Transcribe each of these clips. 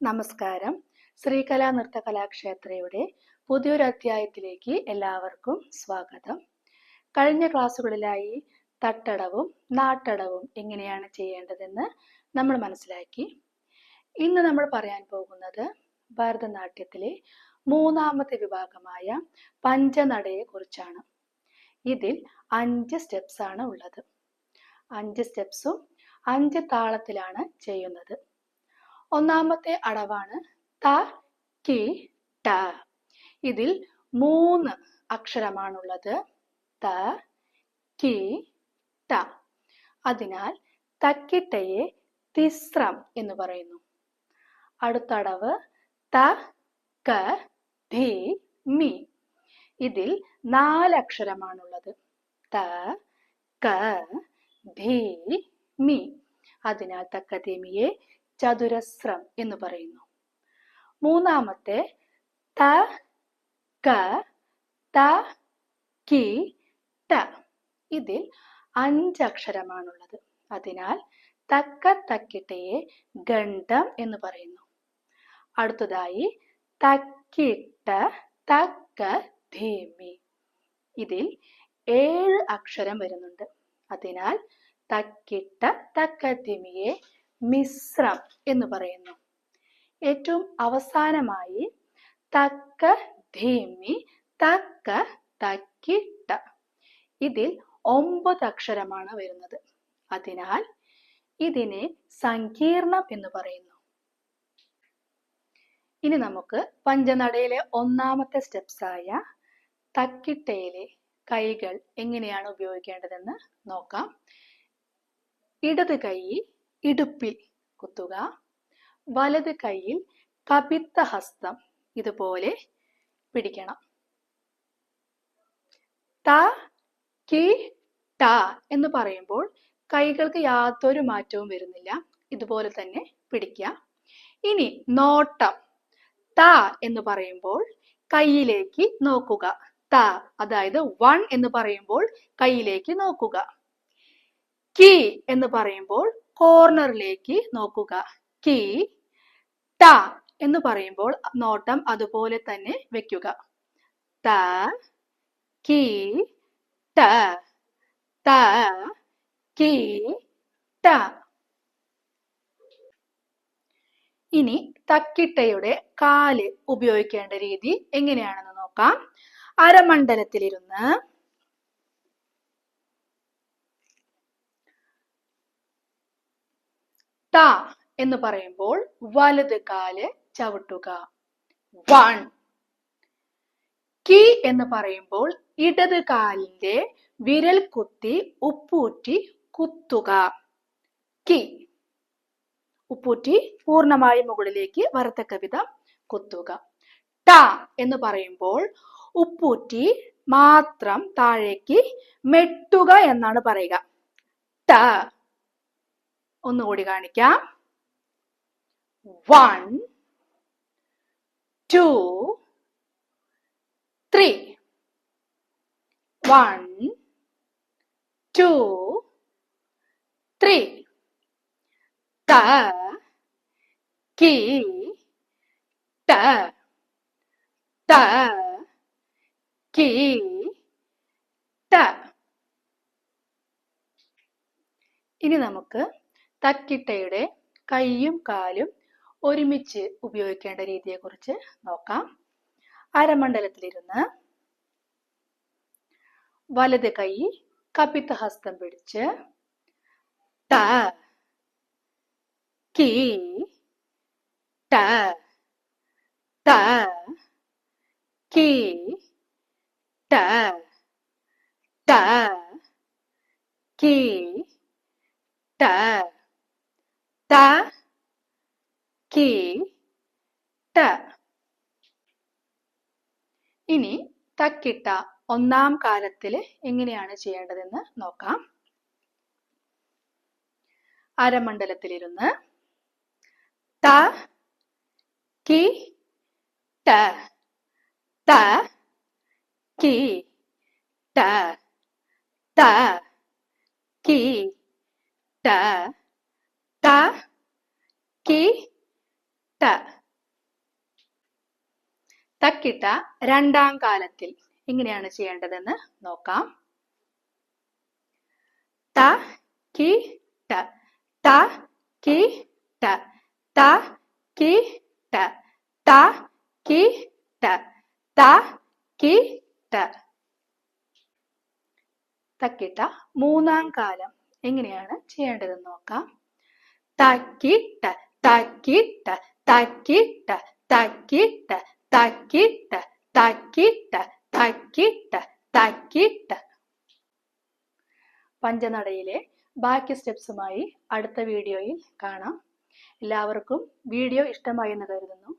നമസ്കാരം. ശ്രീകലാ നൃത്ത കലാക്ഷേത്രയുടെ പുതിയൊരു അധ്യായത്തിലേക്ക് എല്ലാവർക്കും സ്വാഗതം. കഴിഞ്ഞ ക്ലാസ്സുകളിലായി തട്ടടവും നാട്ടടവും എങ്ങനെയാണ് ചെയ്യേണ്ടതെന്ന് നമ്മൾ മനസ്സിലാക്കി. ഇന്ന് നമ്മൾ പറയാൻ പോകുന്നത് ഭരതനാട്യത്തിലെ മൂന്നാമത്തെ വിഭാഗമായ പഞ്ചനടയെ കുറിച്ചാണ്. ഇതിൽ അഞ്ച് സ്റ്റെപ്സ് ആണ് ഉള്ളത്. അഞ്ച് സ്റ്റെപ്സും അഞ്ച് താളത്തിലാണ് ചെയ്യുന്നത്. ഒന്നാമത്തെ അടവാണ് ത കി ട. ഇതിൽ മൂന്ന് അക്ഷരമാണുള്ളത്. ത കി ട. അതിനാൽ തക്കിട്ടയെ തിസ്രം എന്ന് പറയുന്നു. അടുത്ത അടവ് ത ക ധി മി. ഇതിൽ നാല് നാലക്ഷരമാണുള്ളത് ത ക ധി മി. അതിനാൽ തക്കധീമിയെ ചതുരസ്രം എന്ന് പറയുന്നു. മൂന്നാമത്തെ ത ക ത കി ട ഇതിൽ അഞ്ചക്ഷരമാണുള്ളത്. അതിനാൽ തക്ക തക്കിട്ടയെ ഗണ്ഡം എന്ന് പറയുന്നു. അടുത്തതായി തക്കിട്ട തക്ക ധീമി. ഇതിൽ ഏഴ് അക്ഷരം വരുന്നുണ്ട്. അതിനാൽ തക്കിട്ട തക്കധിമിയെ മിശ്രം എന്ന് പറയുന്നു. ഏറ്റവും അവസാനമായി തക്ക ധീമി തക്ക തക്കിട്ട. ഇതിൽ ഒമ്പത് അക്ഷരമാണ് വരുന്നത്. അതിനാൽ ഇതിനെ സങ്കീർണം എന്ന് പറയുന്നു. ഇനി നമുക്ക് പഞ്ചനടയിലെ ഒന്നാമത്തെ സ്റ്റെപ്സായ തക്കിട്ടയിലെ കൈകൾ എങ്ങനെയാണ് ഉപയോഗിക്കേണ്ടതെന്ന് നോക്കാം. ഇടത് കൈ ഇടുപ്പിൽ കുത്തുക. വലത് കൈയിൽ കപിത്ത ഹസ്തം ഇതുപോലെ പിടിക്കണം. ത കി ട എന്ന് പറയുമ്പോൾ കൈകൾക്ക് യാതൊരു മാറ്റവും വരുന്നില്ല. ഇതുപോലെ തന്നെ പിടിക്കുക. ഇനി നോട്ടം. ത എന്ന് പറയുമ്പോൾ കയ്യിലേക്ക് നോക്കുക. ത അതായത് വൺ എന്ന് പറയുമ്പോൾ കയ്യിലേക്ക് നോക്കുക. കി എന്ന് പറയുമ്പോൾ കോർണറിലേക്ക് നോക്കുക. കി ട എന്ന് പറയുമ്പോൾ നോട്ടം അതുപോലെ തന്നെ വെക്കുക. ത കി ട. ത കി ട. ഇനി തക്കിട്ടയുടെ കാൽ ഉപയോഗിക്കേണ്ട രീതി എങ്ങനെയാണെന്ന് നോക്കാം. അരമണ്ഡലത്തിലിരുന്ന് ത എന്ന് പറയുമ്പോൾ വലത് കാൽ ചവിട്ടുക. വൺ. കി എന്ന് പറയുമ്പോൾ ഇടത് കാലിന്റെ വിരൽ കുത്തി ഉപ്പൂറ്റി കുത്തുക. കി. ഉപ്പൂറ്റി പൂർണമായി മുകളിലേക്ക് വരത്തക്ക വിധം കുത്തുക. ട എന്ന് പറയുമ്പോൾ ഉപ്പൂറ്റി മാത്രം താഴേക്ക് മെട്ടുക എന്നാണ് പറയുക. ട ഒന്നുകൂടി കാണിക്കാം. One two three one two three ത കി ട ത കി ട ഇനി നമുക്ക് തക്കിട്ടയുടെ കൈയും കാലും ഒരുമിച്ച് ഉപയോഗിക്കേണ്ട രീതിയെക്കുറിച്ച് നോക്കാം. അരമണ്ഡലത്തിലിരുന്ന് വലത് കൈ കപ്പിത്ത ഹസ്തം പിടിച്ച് ട കി ട ട കി ട ട കി ട ത കി ട. ഇനി തക്കിട്ട ഒന്നാം കാലത്തിൽ എങ്ങനെയാണ് ചെയ്യേണ്ടതെന്ന് നോക്കാം. അരമണ്ഡലത്തിലിരുന്ന് ത കി ട. ത കി ട. ത കി ട. ത കി ട തക്കിട്ട രണ്ടാം കാലത്തിൽ എങ്ങനെയാണ് ചെയ്യേണ്ടതെന്ന് നോക്കാം. ത കി ട. ത കി ട. ത കി ട. ത കി ട. ത കി ട. തക്കിട്ട മൂന്നാം കാലം എങ്ങനെയാണ് ചെയ്യേണ്ടതെന്ന് നോക്കാം. തക്കിട്ട തക്കിട്ട തക്കിട്ട തക്കിട്ട തക്കിട്ട തക്കിട്ട തക്കിട്ട തക്കിട്ട. പഞ്ചനടയിലെ ബാക്കി സ്റ്റെപ്സുമായി അടുത്ത വീഡിയോയിൽ കാണാം. എല്ലാവർക്കും വീഡിയോ ഇഷ്ടമായി എന്ന് കരുതുന്നു.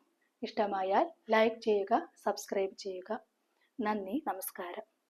ഇഷ്ടമായാൽ ലൈക്ക് ചെയ്യുക സബ്സ്ക്രൈബ് ചെയ്യുക. നന്ദി നമസ്കാരം.